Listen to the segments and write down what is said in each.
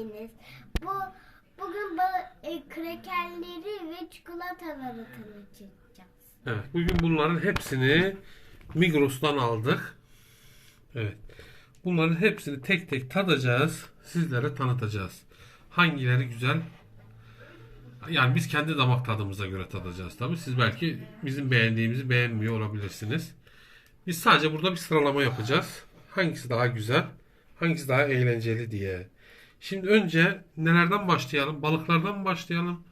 geldiniz. Bu bugün ba- e, krekerleri ve çikolataları tanıtacağız. Evet, bugün bunların hepsini Migros'tan aldık. Evet. Bunların hepsini tek tek tadacağız. Sizlere tanıtacağız. Hangileri güzel? Yani biz kendi damak tadımıza göre tadacağız tabii. Siz belki bizim beğendiğimizi beğenmiyor olabilirsiniz. Biz sadece burada bir sıralama yapacağız. Hangisi daha güzel, hangisi daha eğlenceli diye. Şimdi önce nelerden başlayalım? Balıklardan mı başlayalım?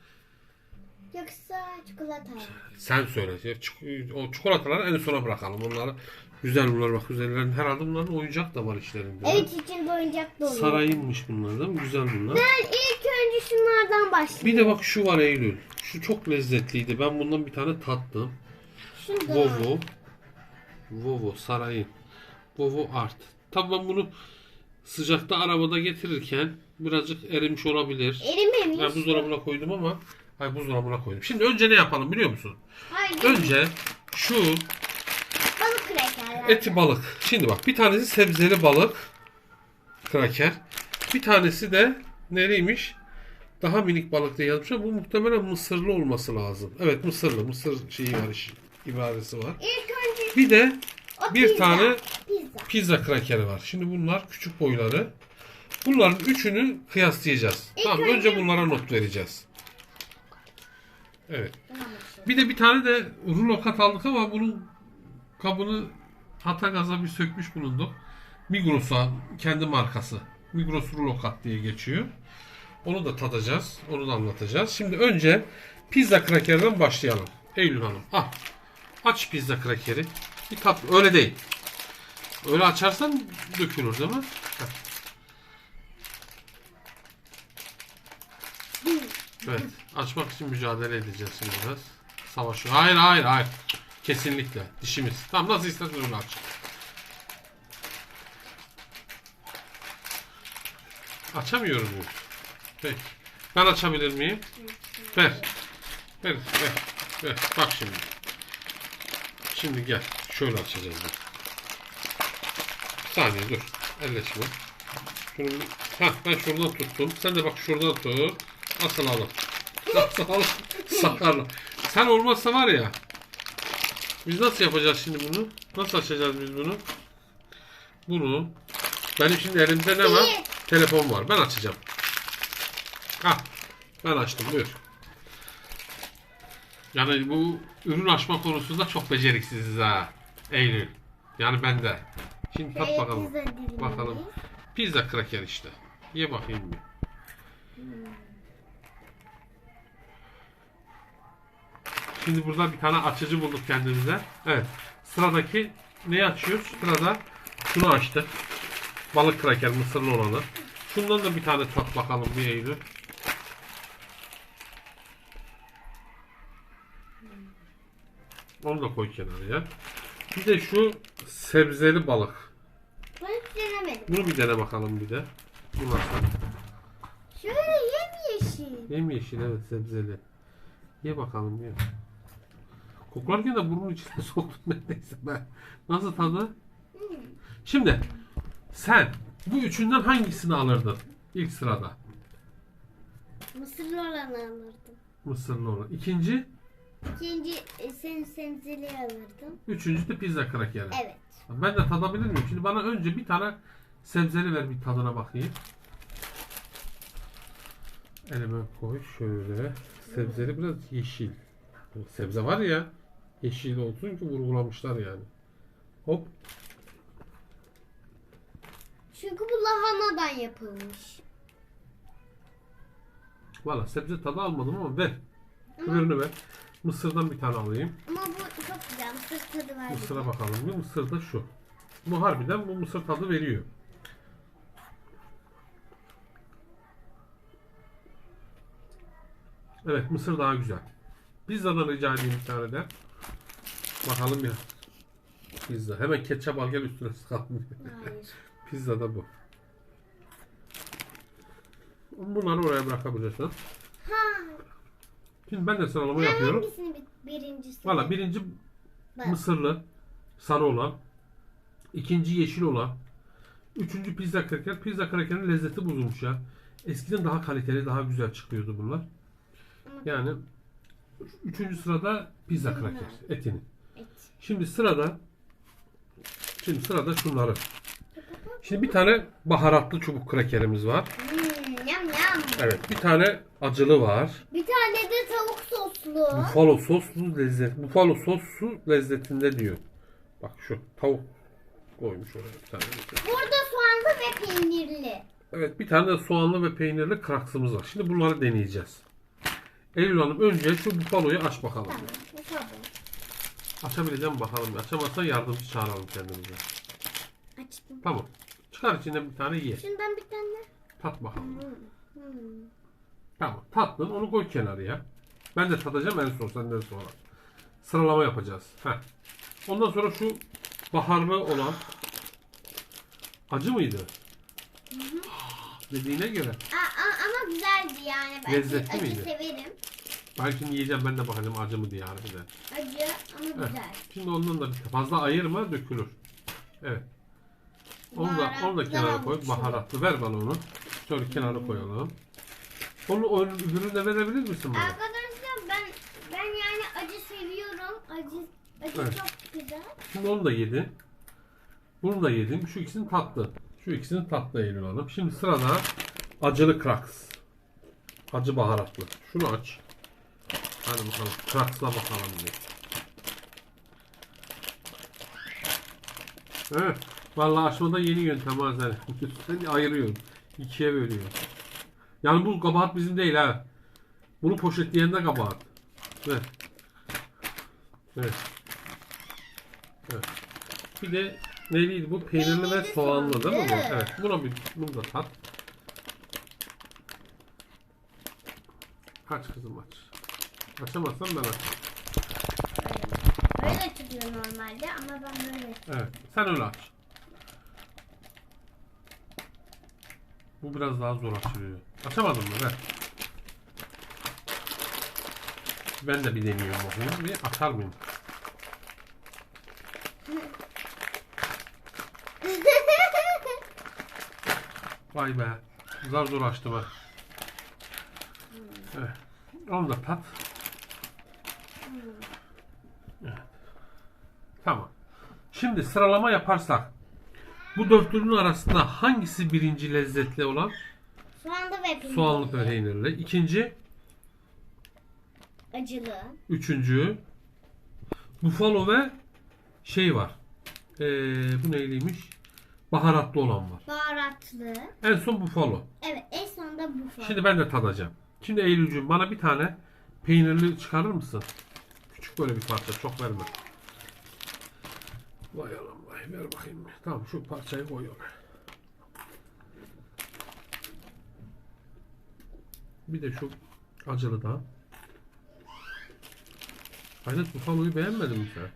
Yoksa çikolata? Sen söyle. Çik- O çikolataları en sona bırakalım. Onları güzel bunlar bak üzerlerinde herhalde bunların oyuncak da var içlerinde. Evet içinde oyuncak dolu. Sarayınmış bunlar değil mi? Güzel bunlar. Ben ilk önce şunlardan başlayayım. Bir de bak şu var Eylül. Şu çok lezzetliydi. Ben bundan bir tane tattım. Şundan. Vovo. Vovo sarayın. Vovo art. Tabii ben bunu sıcakta arabada getirirken birazcık erimiş olabilir. Erimemiş. Ben buzdolabına koydum ama Hayır buzdolabına koydum. Şimdi önce ne yapalım biliyor musun? Hayır. Önce şu Balık krekerler. Eti balık. Şimdi bak bir tanesi sebzeli balık. Kraker. Bir tanesi de nereymiş? Daha minik balık diye yazmışlar. Bu muhtemelen mısırlı olması lazım. Evet mısırlı. Mısır şeyi var ibaresi var. İlk önce Bir de o bir pizza. tane Pizza. pizza krakeri var. Şimdi bunlar küçük boyları. Bunların üçünü kıyaslayacağız. İlk tamam önce- bunlara not vereceğiz. Evet. Bir de bir tane de rulo kat aldık ama bunun kabını Hatagaz'a bir sökmüş bulunduk. Migros'a kendi markası. Migros rulo kat diye geçiyor. Onu da tadacağız. Onu da anlatacağız. Şimdi önce pizza krakerden başlayalım. Eylül Hanım al. Aç pizza krakeri. Bir tat öyle değil. Öyle açarsan dökülür değil mi? Heh. Evet. Açmak için mücadele edeceğiz biraz. Savaşı. Hayır hayır hayır. Kesinlikle. Dişimiz. Tamam nasıl istersen öyle aç. Açamıyorum muyum? Peki. Ben açabilir miyim? Ver. Ver. Ver. Ver. Bak şimdi. Şimdi gel. Şöyle açacağız. Bak. Bir saniye dur. Elleşme. Şunu. Heh, ben şuradan tuttum. Sen de bak şuradan tut. Asıl alın. Asıl alın. Sakarla. Sen olmazsa var ya. Biz nasıl yapacağız şimdi bunu? Nasıl açacağız biz bunu? Bunu. Benim şimdi elimde ne var? Telefon var. Ben açacağım. Ha. Ben açtım. Buyur. Yani bu ürün açma konusunda çok beceriksiziz ha. Eylül. Yani ben de. Şimdi tat Şöyle bakalım. Bakalım. Pizza kraker işte. Ye bakayım bir. Şimdi burada bir tane açıcı bulduk kendimize. Evet. Sıradaki neyi açıyoruz? Sırada şunu açtık. Balık kraker mısırlı olanı. Şundan da bir tane tat bakalım bir Eylül. Onu da koy kenarıya. Bir de şu sebzeli balık. Ben hiç denemedim. Bunu bir dene bakalım bir de. Bu nasıl? Şöyle yemyeşil. Yemyeşil evet sebzeli. Ye bakalım ye. Koklarken de burnun içine soktum neredeyse ben. Nasıl tadı? Şimdi sen bu üçünden hangisini alırdın ilk sırada? Mısırlı olanı alırdım. Mısırlı olan. İkinci, İkinci e, sen sebzeli alırdım. üçüncü de pizza krakeri. Evet. Ben de tadabilir miyim? Şimdi bana önce bir tane sebzeli ver bir tadına bakayım. Elime koy şöyle. Sebzeli biraz yeşil. Sebze var ya yeşil olsun ki vurgulamışlar yani. Hop. Çünkü bu lahanadan yapılmış. Valla sebze tadı almadım ama ver. Ama, Öbürünü ver. Mısırdan bir tane alayım. ama bu çok güzel. Mısır tadı var. Mısıra bakalım. Bir mısır da şu. Bu harbiden bu mısır tadı veriyor. Evet mısır daha güzel. Pizzadan rica edeyim bir tane de. Bakalım ya. Pizza. Hemen ketçap al gel üstüne sıkalım. Hayır. Pizza da bu. Bunları oraya bırakabilirsin. Ha. Şimdi ben de sıralama Ben yapıyorum. hangisini bir- birincisi? Valla birinci Ben. mısırlı sarı olan, ikinci yeşil olan, Üçüncü pizza kraker. Pizza krakerin lezzeti bozulmuş ya. Eskiden daha kaliteli, daha güzel çıkıyordu bunlar. Yani üçüncü sırada pizza kraker. Etini. Şimdi sırada şimdi sırada şunları. Şimdi bir tane baharatlı çubuk krakerimiz var. Hmm, yam yam. Evet, bir tane acılı var. Bir tane de tavuk soslu. Buffalo soslu lezzet. Buffalo soslu lezzetinde diyor. Bak şu tavuk koymuş oraya bir tane. Burada soğanlı ve peynirli. Evet, bir tane de soğanlı ve peynirli kraksımız var. Şimdi bunları deneyeceğiz. Eylül Hanım önce şu buffalo'yu aç bakalım. Tamam. Bu. Açabileceğim bakalım. Açamazsan yardımcı çağıralım kendimize. Açtım. Tamam. Çıkar içinden bir tane ye. Şundan bir tane. Tat bakalım. Hmm. Tamam. Tattın onu koy kenarıya. Ben de tadacağım en son senden sonra. Sıralama yapacağız. Heh. Ondan sonra şu baharlı olan acı mıydı? Dediğine göre. Aa, ama güzeldi yani. Ben Lezzetli acı miydi? severim. Şimdi yiyeceğim ben de bakacağım acı mı diye harbiden. Acı ama Heh. güzel. Şimdi ondan da bir fazla ayırma dökülür. Evet. Onu da, onu da Baharatlı kenara koy. Baharatlı. Ver bana onu. Şöyle kenara koyalım. Onu, onu öbürünü de verebilir misin bana? Arkadaşlar ben ben yani acı seviyorum. Acı acı Evet. çok güzel. Şimdi onu da yedin. Bunu da yedim. Şu ikisini tatlı. Şu ikisini tatlı Eylül Hanım. Şimdi sırada acılı kraks. Acı baharatlı. Şunu aç. Hadi bakalım. Kraksla bakalım bir. Evet. Vallahi açmada yeni yöntem ha sen. Seni ayırıyorsun. İkiye bölüyor. Yani bu kabahat bizim değil ha. Bunu poşetleyen de kabahat. Evet. Evet. Evet. Bir de neydi bu? Peynirli ve soğanlı değil mi bu? Evet. Buna bir bunu da tat. Aç kızım aç. Açamazsan ben aç. Böyle. Böyle çıkıyor normalde ama ben böyle. Evet. Sen öyle aç. Bu biraz daha zor açılıyor. Açamadın mı? Ver. Ben de bir deniyorum bakayım. Bir açar mıyım? Vay be. Zar zor açtım ha. Evet. Onu da tat. Evet. Tamam. Şimdi sıralama yaparsak bu dörtlünün arasında hangisi birinci lezzetli olan? Soğanlı ve peynirli. Soğanlı peynirli. İkinci, Acılı. üçüncü buffalo ve şey var. Ee, bu neyliymiş? Baharatlı olan var. Baharatlı. En son buffalo. Evet en sonunda bu falan. Şimdi ben de tadacağım. Şimdi Eylül'cüğüm bana bir tane peynirli çıkarır mısın? Küçük böyle bir parça çok verme. Vay vay ver bakayım. Tamam şu parçayı koy oraya. Bir de şu acılı da. Hayret Buffalo'yu beğenmedin mi sen?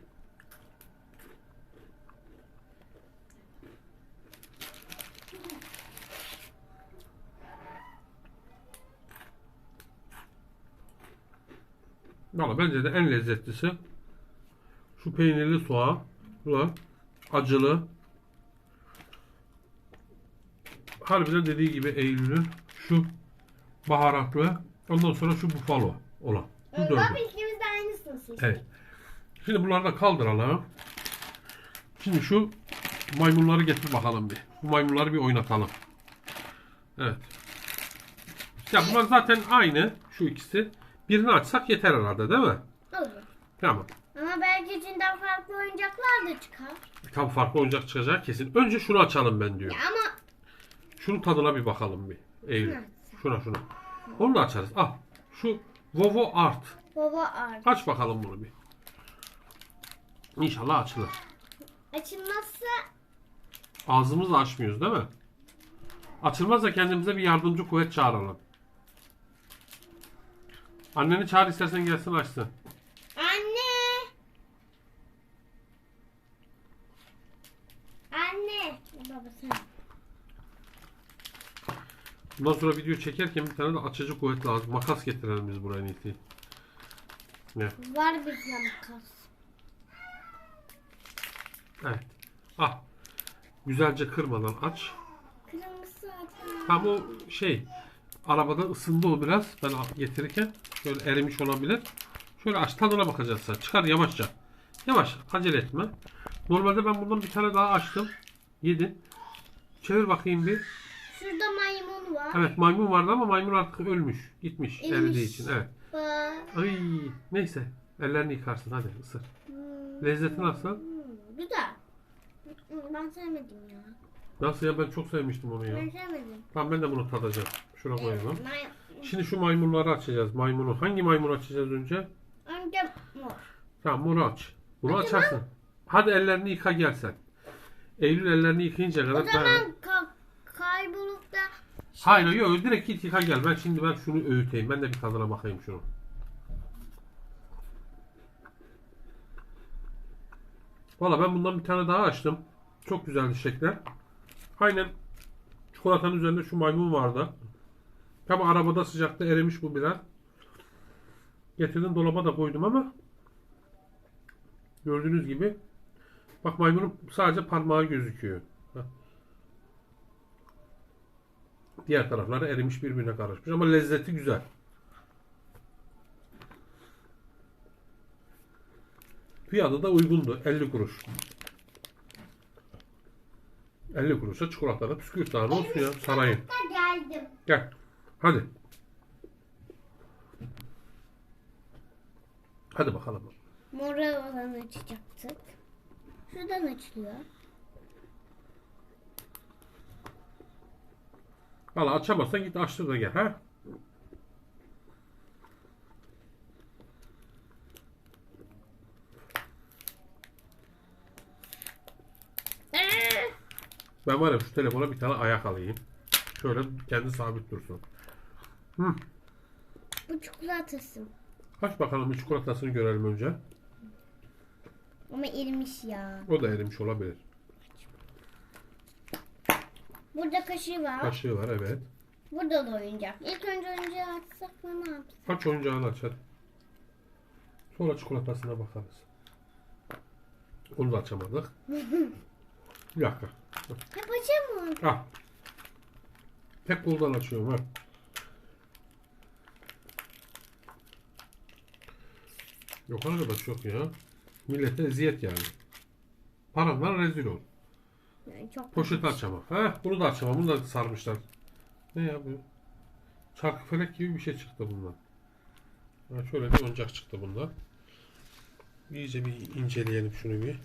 Valla bence de en lezzetlisi şu peynirli soğanla acılı harbiden dediği gibi Eylül'ün şu baharatlı ondan sonra şu buffalo olan. Bu Ee, dördü. Bak ikimiz de aynısını seçtik. Evet. Şimdi bunları da kaldıralım. Şimdi şu maymunları getir bakalım bir. Bu maymunları bir oynatalım. Evet. Ya bunlar zaten aynı şu ikisi. Birini açsak yeter herhalde değil mi? Olur. Tamam. Ama belki içinden farklı oyuncaklar da çıkar. Tam farklı oyuncak çıkacak kesin. Önce şunu açalım ben diyor. Ya ama Şunun tadına bir bakalım bir. Eylül. Şuna şuna. Onu da açarız. Al. Şu Vovo Art. baba art. Aç bakalım bunu bir. İnşallah açılır. Açılmazsa Ağzımızla açmıyoruz değil mi? Açılmazsa kendimize bir yardımcı kuvvet çağıralım. Anneni çağır istersen gelsin açsın. anne. Anne. Baba sen. Bundan sonra video çekerken bir tane de açıcı kuvvet lazım. Makas getirelim biz buraya iyisi. Ne? Var bir makas. Evet. Ah. Güzelce kırmadan aç. Kırmızı zaten. Tam o şey arabada ısındı o biraz ben getirirken şöyle erimiş olabilir. Şöyle aç tadına bakacağız sen. Çıkar yavaşça. Yavaş acele etme. Normalde ben bundan bir tane daha açtım. Yedi. Çevir bakayım bir. Maymun var. Evet maymun vardı ama maymun artık ölmüş. Gitmiş Ölmüş. eridiği için. Evet. Bak. Ay neyse. Ellerini yıkarsın hadi ısır. Hmm. Lezzeti nasıl? Hmm, Güzel. Hmm, Ben sevmedim ya. Nasıl ya ben çok sevmiştim onu ya. Ben sevmedim. Tamam ben de bunu tadacağım. Şuna koyalım. May- Şimdi şu maymunları açacağız. Maymunu. Hangi maymunu açacağız önce? Önce mor. Tamam bunu aç. Bunu açarsın. Hadi ellerini yıka gelsen. Eylül ellerini yıkayınca kadar O ben... zaman ka- kaybolup da Hayır yok direkt git yıka gel. Ben şimdi ben şunu öğüteyim. Ben de bir tadına bakayım şunu. Valla ben bundan bir tane daha açtım. Çok güzeldi şekler. Aynen çikolatanın üzerinde şu maymun vardı. Tabi arabada sıcakta erimiş bu biraz. Getirdim dolaba da koydum ama gördüğünüz gibi bak maymunun sadece parmağı gözüküyor. Bak. Diğer tarafları erimiş birbirine karışmış ama lezzeti güzel. Fiyatı da uygundu. 50 kuruş. 50 kuruşa çikolatalı bisküvit tane olsun ya sarayın. geldim. Gel. Hadi. Hadi bakalım. Mor olan açacaktık. Şuradan açılıyor. Valla açamazsan git açtır da gel. Ha? Ben var ya şu telefona bir tane ayak alayım. Şöyle kendi sabit dursun. Hı. Bu çikolatası. Aç bakalım bir çikolatasını görelim önce. Ama erimiş ya. O da erimiş olabilir. Burada kaşığı var. Kaşığı var evet. Burada da oyuncak. İlk önce oyuncağı açsak mı ne yapsak? Aç oyuncağını aç hadi. Sonra çikolatasına bakarız. Onu da açamadık. Bir dakika. Hep açamıyorum. Ah. Tek koldan açıyorum ha. Yok arkadaş yok ya. Millete eziyet yani. Paramdan rezil ol. Yani çok Poşeti açamam. Ha, bunu da açamam. Bunu da sarmışlar. Ne ya bu? Çarkı felek gibi bir şey çıktı bundan. Ha, şöyle bir oyuncak çıktı bundan. İyice bir inceleyelim şunu bir.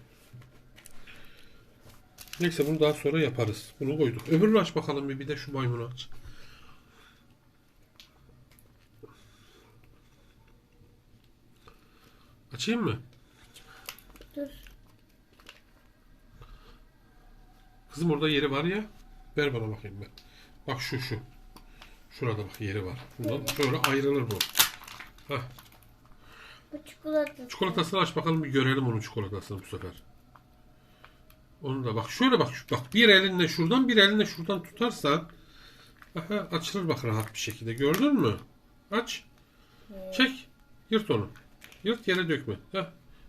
Neyse bunu daha sonra yaparız. Bunu koyduk. Öbürünü aç bakalım bir. Bir de şu maymunu aç. Açayım mı? Dur. Kızım orada yeri var ya. Ver bana bakayım ben. Bak şu şu. Şurada bak yeri var. Bundan şöyle ayrılır bu. Hah. Bu çikolata. Çikolatasını aç bakalım bir görelim onun çikolatasını bu sefer. Onu da bak şöyle bak bak bir elinle şuradan bir elinle şuradan tutarsan aha, açılır bak rahat bir şekilde gördün mü? Aç. Çek. Yırt onu. Yırt yere dökme. Heh.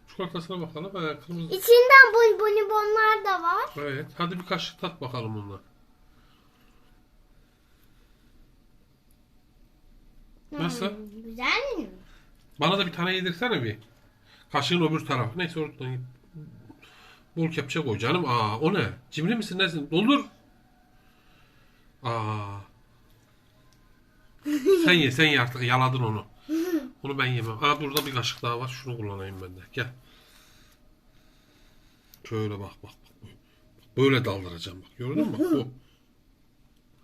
Çikolatasına bakalım. Ha, kırmızı. İçinden bon bonibonlar da var. Evet. Hadi bir kaşık tat bakalım onunla. Nasıl? Hmm, güzel mi? Bana da bir tane yedirsene bir. Kaşığın öbür tarafı. Neyse oradan git. Bol kepçe koy canım. Aa o ne? Cimri misin nesin? Doldur. Aa. sen ye sen ye artık yaladın onu. Onu ben yemem. Aa burada bir kaşık daha var. Şunu kullanayım ben de. Gel. Şöyle bak bak bak. Böyle daldıracağım bak. Gördün mü? Bu.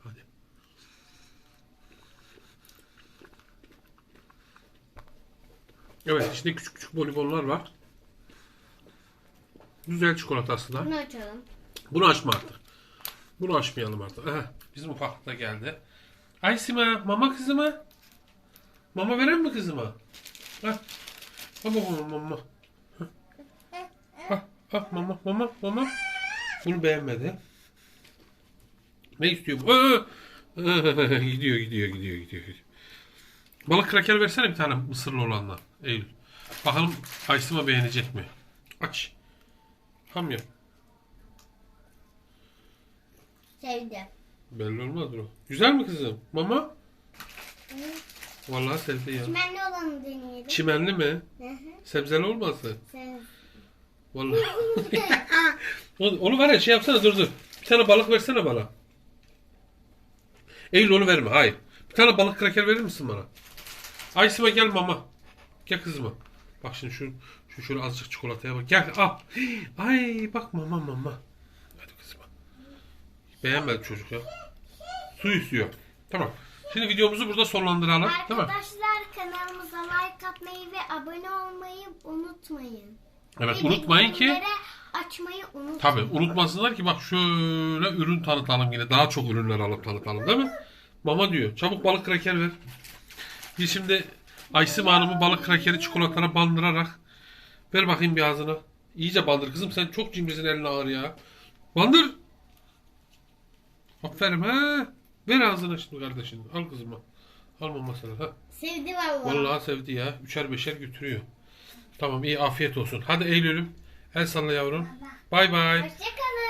Hadi. Evet içinde küçük küçük bonibonlar var. Güzel çikolatası da. Bunu açalım. Bunu açma artık. Bunu açmayalım artık. Aha, bizim ufaklık da geldi. Ay Sima, mama kızıma. Mama veren mi kızıma? Ha. Mama mama mama. Ha, ha, mama mama mama. Bunu beğenmedi. Ne istiyor bu? Aa! gidiyor gidiyor gidiyor gidiyor. Balık kraker versene bir tane mısırlı olanla. Eylül. Bakalım Aysima beğenecek mi? Aç. Ham yap. Sevdim. Belli olmaz o. Güzel mi kızım? Mama? Vallahi sevdi ya. Çimenli olanı deneyelim. Çimenli mi? Hı hı. Sebzeli olmasın? Sen- Vallahi. onu, onu var ya şey yapsana dur dur. Bir tane balık versene bana. Eylül onu verme. Hayır. Bir tane balık kraker verir misin bana? Aysima gel mama. Gel kızıma. Bak şimdi şu, şu şöyle azıcık çikolataya bak. Gel al. Ay bak mama mama. Hadi kızıma. Beğenmedi çocuk ya. Su istiyor. Tamam. Şimdi videomuzu burada sonlandıralım. Değil mi? Arkadaşlar kanalımıza like atmayı ve abone olmayı unutmayın. Evet Ve unutmayın ki bildirimleri açmayı unutmayın. Tabii unutmasınlar ki bak şöyle ürün tanıtalım yine. Daha çok ürünler alıp tanıtalım değil mi? Mama diyor. Çabuk balık kraker ver. Biz şimdi Aysim Hanım'ı balık krakeri çikolatana bandırarak ver bakayım bir ağzına. İyice bandır kızım sen çok cimrisin elin ağır ya. Bandır. Aferin ha. Ver ağzına şimdi kardeşin. Al kızıma. Al mamasını ha. Sevdi vallahi. Vallahi sevdi ya. Üçer beşer götürüyor. Tamam iyi afiyet olsun. Hadi Eylül'üm. El salla yavrum. Bay bay. Hoşçakalın.